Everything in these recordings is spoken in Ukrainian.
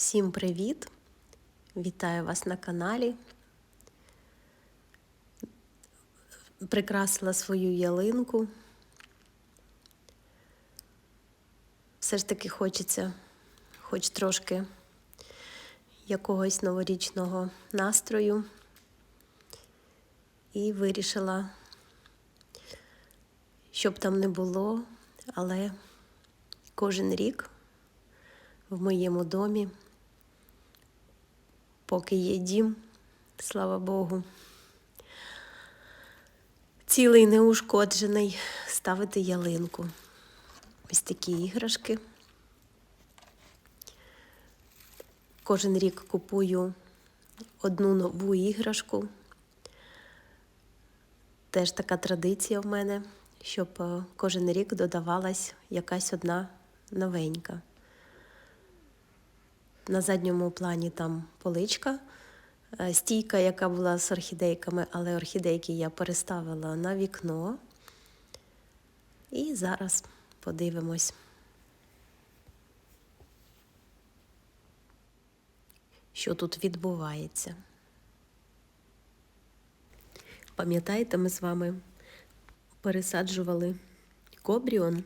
Всім привіт! Вітаю вас на каналі. Прикрасила свою ялинку. Все ж таки хочеться хоч трошки якогось новорічного настрою. І вирішила, щоб там не було, але кожен рік в моєму домі, поки є дім, слава Богу, цілий неушкоджений, ставити ялинку. Ось такі іграшки. Кожен рік купую одну нову іграшку. Теж така традиція в мене, щоб е, кожен рік додавалась якась одна новенька. На задньому плані там поличка, е, стійка, яка була з орхідейками, але орхідейки я переставила на вікно. І зараз подивимось. Що тут відбувається? Пам'ятаєте, ми з вами пересаджували кобріон,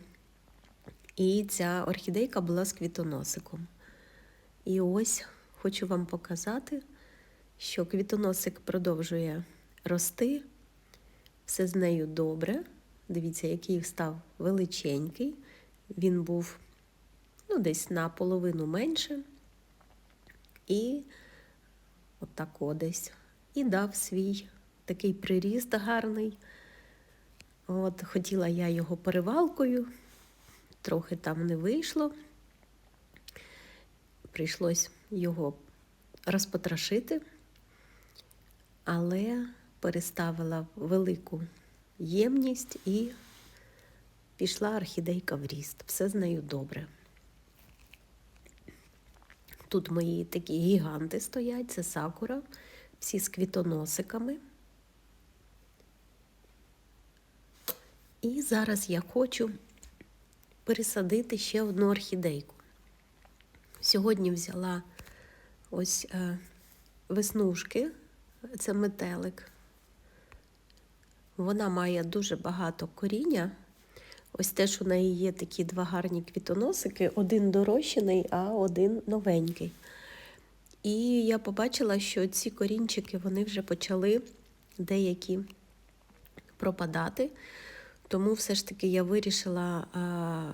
і ця орхідейка була з квітоносиком. І ось хочу вам показати, що квітоносик продовжує рости, все з нею добре. Дивіться, який став величенький. Він був ну, десь наполовину менше. І отако десь. І дав свій такий приріст гарний. От, Хотіла я його перевалкою, трохи там не вийшло. Прийшлось його розпотрошити, але переставила велику ємність і пішла орхідейка в ріст. Все з нею добре. Тут мої такі гіганти стоять, це сакура, всі з квітоносиками. І зараз я хочу пересадити ще одну орхідейку. Сьогодні взяла ось е, веснушки, це метелик. Вона має дуже багато коріння. Ось теж у неї є такі два гарні квітоносики, один дорощений, а один новенький. І я побачила, що ці корінчики вони вже почали деякі пропадати. Тому все ж таки я вирішила а,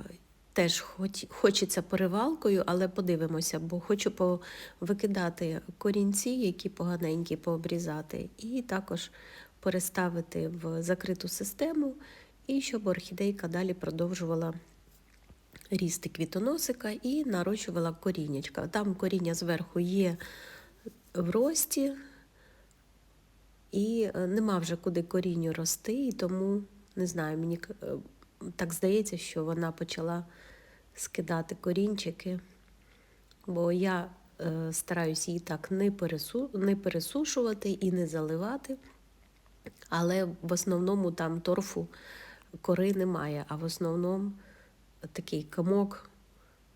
теж хоч, хочеться перевалкою, але подивимося, бо хочу викидати корінці, які поганенькі, пообрізати, і також переставити в закриту систему, і щоб орхідейка далі продовжувала рісти квітоносика і нарощувала коріннячка. Там коріння зверху є в рості, і нема вже куди корінню рости, і тому не знаю, мені так здається, що вона почала скидати корінчики, бо я е, стараюсь її так не, пересу, не пересушувати і не заливати, але в основному там торфу кори немає, а в основному такий комок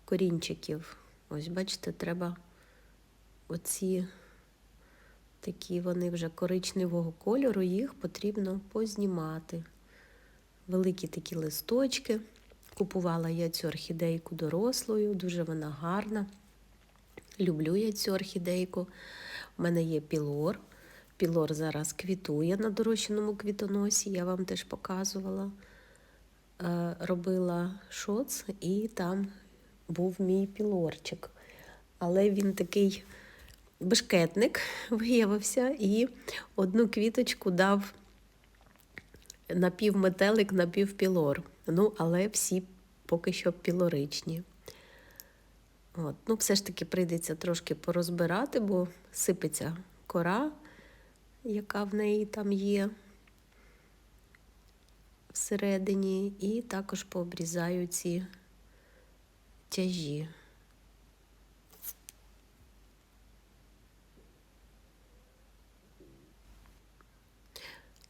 корінчиків. Ось, бачите, треба оці такі вони вже коричневого кольору, їх потрібно познімати. Великі такі листочки. Купувала я цю орхідейку дорослою, дуже вона гарна. Люблю я цю орхідейку. У мене є пілор. Пілор зараз квітує на дорощеному квітоносі, я вам теж показувала. Е, робила шоц, і там був мій пілорчик. Але він такий бешкетник виявився і одну квіточку дав напівметелик, напівпілор. Ну, але всі поки що пілоричні. От. Ну, все ж таки прийдеться трошки порозбирати, бо сипеться кора, яка в неї там є всередині, і також пообрізаю ці тяжі.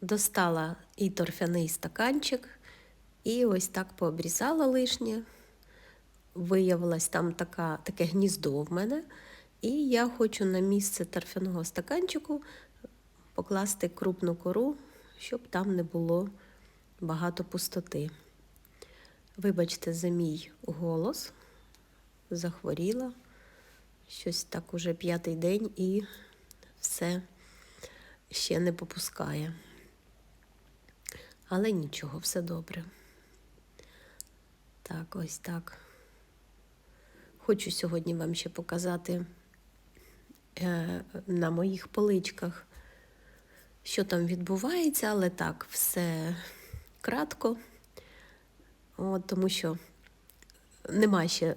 Достала і торфяний стаканчик, і ось так пообрізала лишнє. Виявилось там така, таке гніздо в мене. І я хочу на місце торфяного стаканчику покласти крупну кору, щоб там не було багато пустоти. Вибачте за мій голос, захворіла. Щось так уже п'ятий день і все ще не попускає. Але нічого, все добре. Так, ось так. Хочу сьогодні вам ще показати е, на моїх поличках, що там відбувається, але так, все кратко, От, тому що нема ще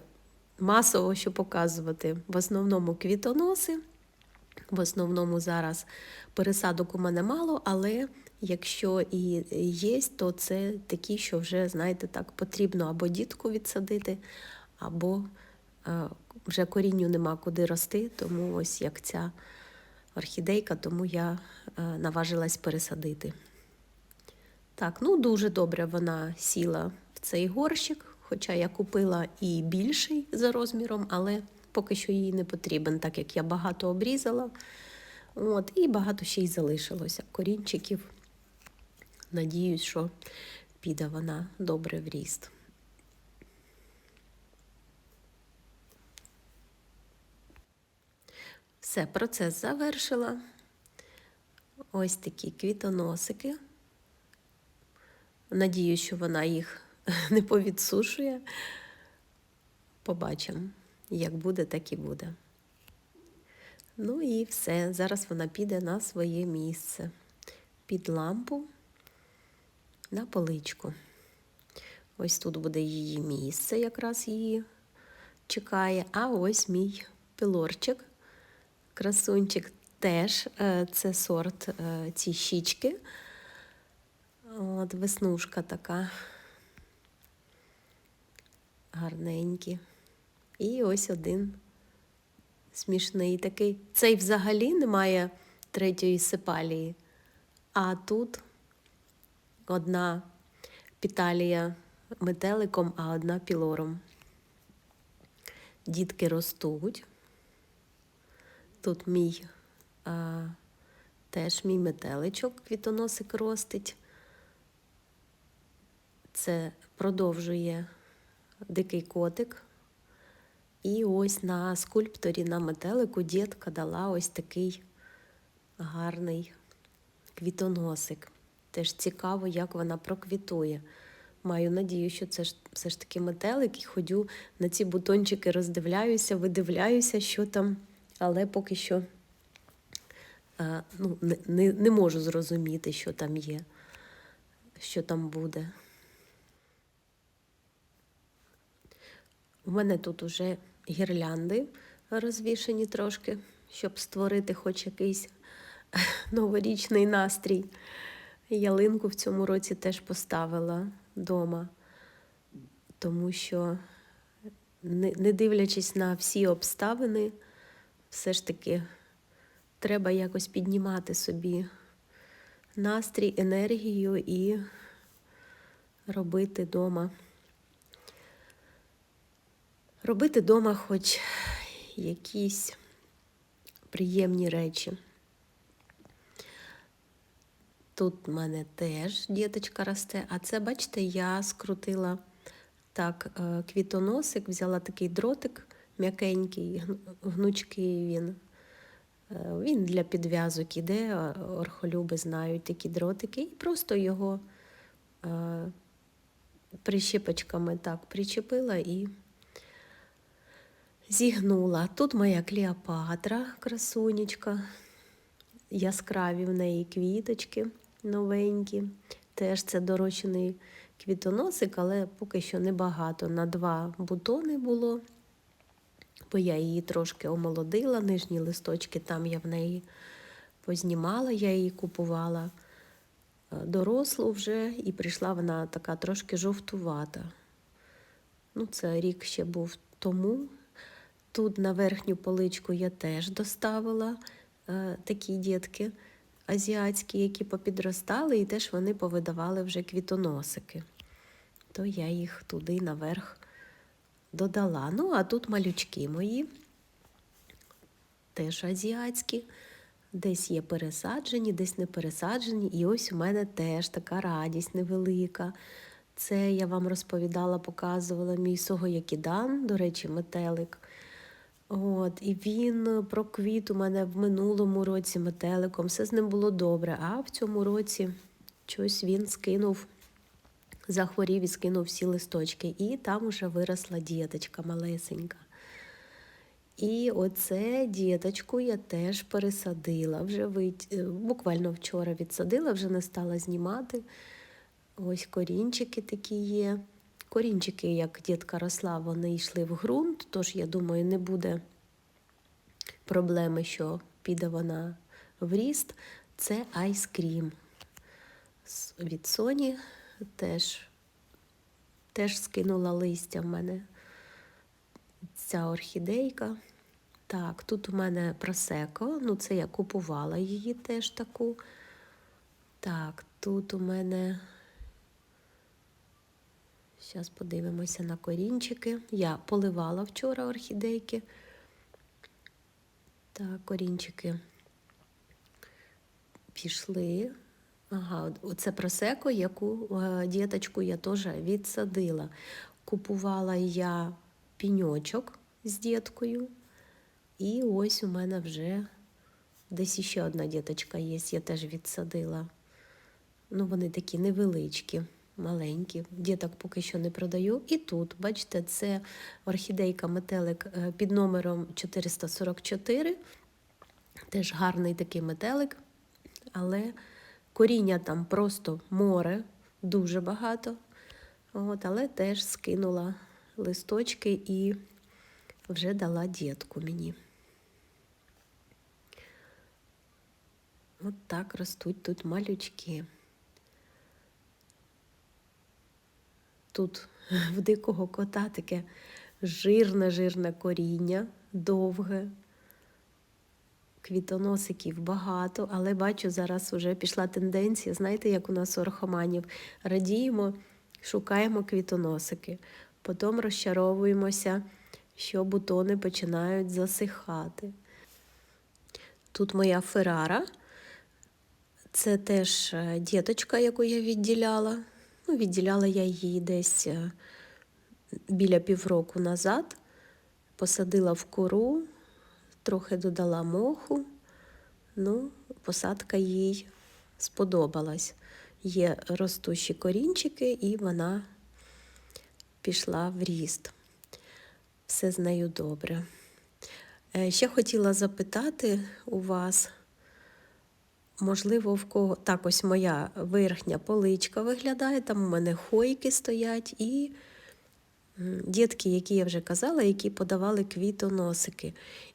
масово що показувати. В основному квітоноси. В основному зараз пересадок у мене мало, але якщо і є, то це такі, що вже, знаєте, так, потрібно або дітку відсадити, або е, вже корінню нема куди рости, тому ось як ця орхідейка, тому я е, наважилась пересадити. Так, ну дуже добре вона сіла в цей горщик, хоча я купила і більший за розміром, але поки що їй не потрібен, так як я багато обрізала. От, І багато ще й залишилося корінчиків. Надіюсь, що піде вона добре в ріст. Все, процес завершила. Ось такі квітоносики. Надіюсь, що вона їх не повідсушує. Побачимо, як буде, так і буде. Ну і все. Зараз вона піде на своє місце. Під лампу на поличку. Ось тут буде її місце, якраз її чекає. А ось мій пилорчик, красунчик теж е, це сорт е, ці щічки. От веснушка така. Гарненькі. І ось один смішний такий. Цей взагалі немає третьої сепалії, а тут одна піталія метеликом, а одна пілором. Дітки ростуть. Тут мій а, теж мій метеличок, квітоносик ростить. Це продовжує дикий котик. І ось на скульпторі на метелику дітка дала ось такий гарний квітоносик. Теж цікаво, як вона проквітує. Маю надію, що це ж все ж таки метелик, і ходю на ці бутончики, роздивляюся, видивляюся, що там, але поки що а, ну, не, не, не можу зрозуміти, що там є, що там буде. У мене тут уже гірлянди розвішені трошки, щоб створити хоч якийсь новорічний настрій. Ялинку в цьому році теж поставила вдома, тому що, не дивлячись на всі обставини, все ж таки треба якось піднімати собі настрій, енергію і робити вдома робити вдома хоч якісь приємні речі. Тут в мене теж діточка росте, а це, бачите, я скрутила так е, квітоносик, взяла такий дротик м'якенький, гнучкий він. Е, він для підв'язок іде, орхолюби знають такі дротики, і просто його е, прищепочками так причепила і зігнула. Тут моя Клеопатра, красунечка, яскраві в неї квіточки новенькі. Теж це дорощений квітоносик, але поки що небагато. На два бутони було, бо я її трошки омолодила, нижні листочки там я в неї познімала, я її купувала е, дорослу вже, і прийшла вона така трошки жовтувата. Ну, Це рік ще був тому, Тут на верхню поличку я теж доставила е, такі дітки азіатські, які попідростали, і теж вони повидавали вже квітоносики. То я їх туди наверх додала. Ну, а тут малючки мої. теж азіатські. Десь є пересаджені, десь не пересаджені. І ось у мене теж така радість невелика. Це я вам розповідала, показувала мій Согоякідан, до речі, метелик. От, і він проквіт у мене в минулому році метеликом. Все з ним було добре. А в цьому році щось він скинув, захворів і скинув всі листочки. І там уже виросла діточка малесенька. І оце діточку я теж пересадила. Вже вить... е, буквально вчора відсадила, вже не стала знімати. Ось корінчики такі є. Корінчики, як дітка росла, вони йшли в ґрунт, тож я думаю, не буде проблеми, що піде вона в ріст. Це айскрім від Соні теж, теж скинула листя в мене ця орхідейка. Так, тут у мене просеко, ну це я купувала її теж таку. Так, тут у мене. Зараз подивимося на корінчики. Я поливала вчора орхідейки. Так, корінчики пішли. Ага, оце просеко, яку е, діточку я теж відсадила. Купувала я піньочок з діткою. І ось у мене вже десь ще одна діточка є, я теж відсадила. Ну, вони такі невеличкі, маленькі. Діток поки що не продаю. І тут, бачите, це орхідейка метелик е, під номером 444. Теж гарний такий метелик, але коріння там просто море, дуже багато. От, але теж скинула листочки і вже дала дітку мені. От так ростуть тут малючки. Тут в дикого кота таке жирне-жирне коріння, довге, квітоносиків багато, але бачу, зараз вже пішла тенденція, знаєте, як у нас у орхоманів, радіємо, шукаємо квітоносики, потім розчаровуємося, що бутони починають засихати. Тут моя феррара. Це теж е, діточка, яку я відділяла. Ну, відділяла я її десь е, біля півроку назад, посадила в кору, трохи додала моху. Ну, посадка їй сподобалась. Є ростущі корінчики, і вона пішла в ріст. Все з нею добре. Е, Ще хотіла запитати у вас. Можливо, в кого так ось моя верхня поличка виглядає, там у мене хойки стоять і дітки, які я вже казала, які подавали квітоносики.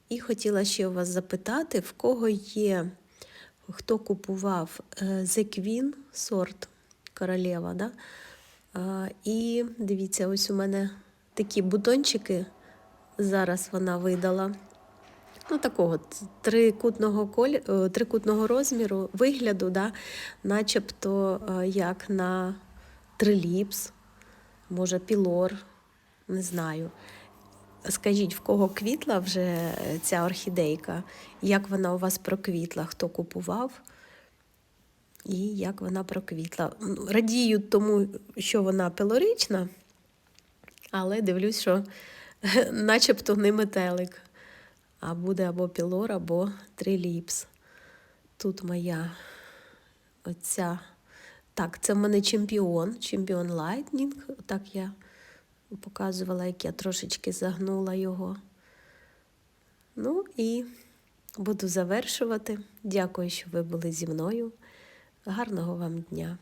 І хотіла ще у вас запитати, в кого є, хто купував е, Queen сорт королева. Да? І дивіться, ось у мене такі бутончики. Зараз вона видала ну, такого трикутного колі... е, трикутного розміру, вигляду, да, начебто е, як на триліпс, може, пілор, не знаю. Скажіть, в кого квітла вже ця орхідейка, як вона у вас проквітла, хто купував? І як вона проквітла. Радію тому, що вона пилорична, але дивлюсь, що начебто не метелик а буде або пілор, або триліпс. Тут моя оця. Так, це в мене чемпіон, чемпіон Lightning. Так я показувала, як я трошечки загнула його. Ну і буду завершувати. Дякую, що ви були зі мною. Гарного вам дня!